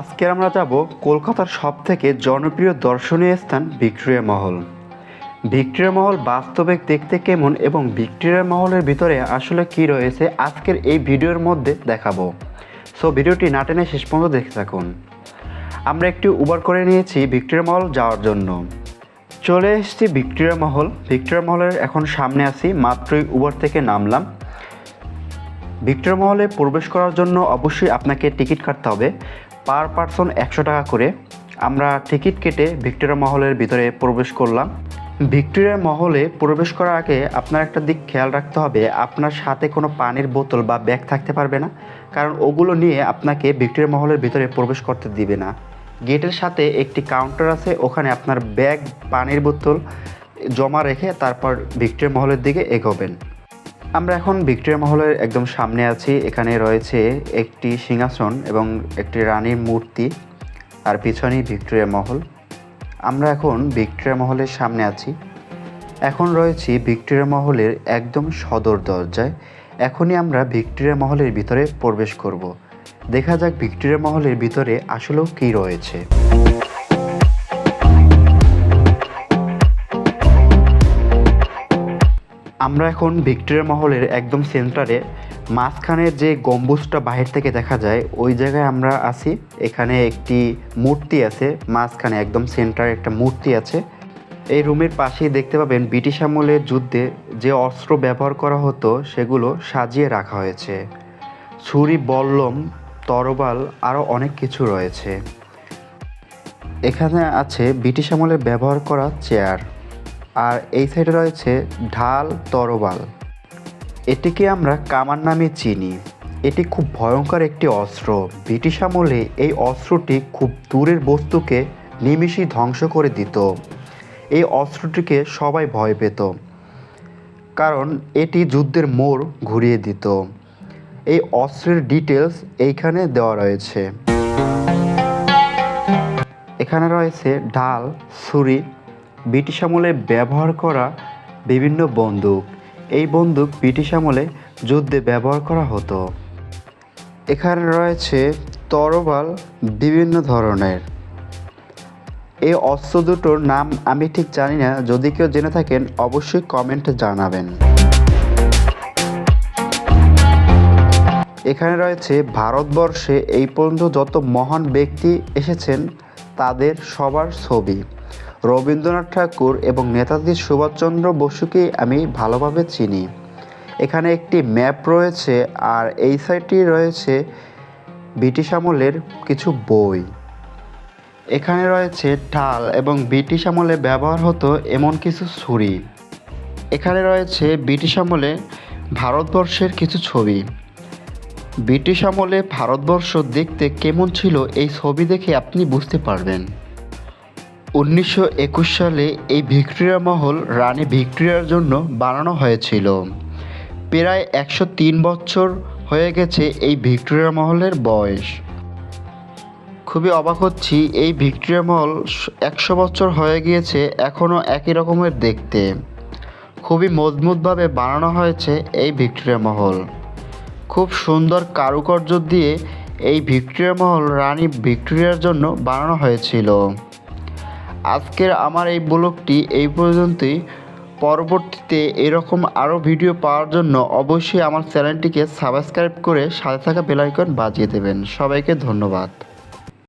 আজকে আমরা যাব কলকাতার সব থেকে জনপ্রিয় দর্শনীয় স্থান ভিক্টোরিয়া মহল। ভিক্টোরিয়া মহল বাস্তবে দেখতে কেমন এবং ভিক্টোরিয়া মহলের ভিতরে আসলে কি রয়েছে আজকের এই ভিডিওর মধ্যে দেখাবো। সো ভিডিওটি না টেনে শেষ পর্যন্ত দেখতে থাকুন। আমরা একটি উবার করে নিয়েছি ভিক্টোরিয়া মহল যাওয়ার জন্য। চলে এসেছি ভিক্টোরিয়া মহল। ভিক্টোরিয়া মহলের এখন সামনে আছি, মাত্রই উবার থেকে নামলাম। ভিক্টোরিয়া মহলে প্রবেশ করার জন্য অবশ্যই আপনাকে টিকিট কাটতে হবে। পার পারসন একশো টাকা করে আমরা টিকিট কেটে ভিক্টোরিয়া মহলের ভিতরে প্রবেশ করলাম। ভিক্টোরিয়া মহলে প্রবেশ করার আগে আপনার একটা দিক খেয়াল রাখতে হবে, আপনার সাথে কোনো পানির বোতল বা ব্যাগ থাকতে পারবে না, কারণ ওগুলো নিয়ে আপনাকে ভিক্টোরিয়া মহলের ভিতরে প্রবেশ করতে দিবে না। গেটের সাথে একটি কাউন্টার আছে, ওখানে আপনার ব্যাগ, পানির বোতল জমা রেখে তারপর ভিক্টোরিয়া মহলের দিকে এগোবেন। আমরা এখন ভিক্টোরিয়া মহলের একদম সামনে আছি। এখানে রয়েছে একটি সিংহাসন এবং একটি রানীর মূর্তি আর পিছনেই ভিক্টোরিয়া মহল। আমরা এখন ভিক্টোরিয়া মহলের সামনে আছি। এখন রয়েছি ভিক্টোরিয়া মহলের একদম সদর দরজায়। এখনই আমরা ভিক্টোরিয়া মহলের ভিতরে প্রবেশ করব। দেখা যাক ভিক্টোরিয়া মহলের ভিতরে আসলেও কী রয়েছে। আমরা এখন ভিক্টোরিয়া মহলের একদম সেন্টারে মাঝখানে যে গম্বুজটা বাহির থেকে দেখা যায়, ওই জায়গায় আমরা আছি। এখানে একটি মূর্তি আছে, মাঝখানে একদম সেন্টারে একটা মূর্তি আছে। এই রুমের পাশেই দেখতে পাবেন ব্রিটিশ আমলের যুদ্ধে যে অস্ত্র ব্যবহার করা হতো, সেগুলো সাজিয়ে রাখা হয়েছে। ছুরি, বল্লম, তরবাল আরও অনেক কিছু রয়েছে। এখানে আছে ব্রিটিশ আমলে ব্যবহার করা চেয়ার। আর এই সাইডে রয়েছে ঢাল তরবাল। এটিকে আমরা কামান নামে চিনি। এটি খুব ভয়ঙ্কর একটি অস্ত্র। ব্রিটিশ আমলে এই অস্ত্রটি খুব দূরের বস্তুকে নিমিষই ধ্বংস করে দিত। এই অস্ত্রটিকে সবাই ভয় পেত। কারণ এটি যুদ্ধের মোড় ঘুরিয়ে দিত। এই অস্ত্রের ডিটেলস এইখানে দেওয়া রয়েছে। এখানে রয়েছে ঢাল, ছুরি ব্রিটিশ আমলে ব্যবহার করা বিভিন্ন বন্দুক। এই বন্দুক ব্রিটিশ আমলে যুদ্ধে ব্যবহার করা হতো। এখানে রয়েছে তরবাল বিভিন্ন ধরনের। এই অস্ত্র দুটোর নাম আমি ঠিক জানি না, যদি কেউ জেনে থাকেন, অবশ্যই কমেন্টে জানাবেন। এখানে রয়েছে, ভারতবর্ষে এই পর্যন্ত যত মহান ব্যক্তি এসেছেন, তাদের সবার ছবি। রবীন্দ্রনাথ ঠাকুর এবং নেতাজি সুভাষচন্দ্র বসুকে আমি ভালোভাবে চিনি। এখানে একটি ম্যাপ রয়েছে আর এই সাইডটি রয়েছে ব্রিটিশ আমলের কিছু বই। এখানে রয়েছে ঢাল এবং ব্রিটিশ আমলে ব্যবহার হতো এমন কিছু ছুরি। এখানে রয়েছে ব্রিটিশ আমলে ভারতবর্ষের কিছু ছবি। ব্রিটিশ আমলে ভারতবর্ষ দেখতে কেমন ছিল এই ছবি দেখে আপনি বুঝতে পারবেন। উনিশশো একুশ সালে এই ভিক্টোরিয়া মহল রানী ভিক্টোরিয়ার জন্য বানানো হয়েছিল। প্রায় একশো তিন বছর হয়ে গেছে এই ভিক্টোরিয়া মহলের বয়স। খুবই অবাক হচ্ছি, এই ভিক্টোরিয়া মহল একশো বছর হয়ে গিয়েছে এখনও একই রকমের দেখতে। খুবই মজবুতভাবে বানানো হয়েছে এই ভিক্টোরিয়া মহল। খুব সুন্দর কারুকার্য দিয়ে এই ভিক্টোরিয়া মহল রানী ভিক্টোরিয়ার জন্য বানানো হয়েছিল। আজকের আমার এই ব্লগটি এই পর্যন্তই। পরবর্তীতে এরকম আরও ভিডিও পাওয়ার জন্য অবশ্যই আমার চ্যানেলটিকে সাবস্ক্রাইব করে সাথে থাকা বেলাইকন বাজিয়ে দেবেন। সবাইকে ধন্যবাদ।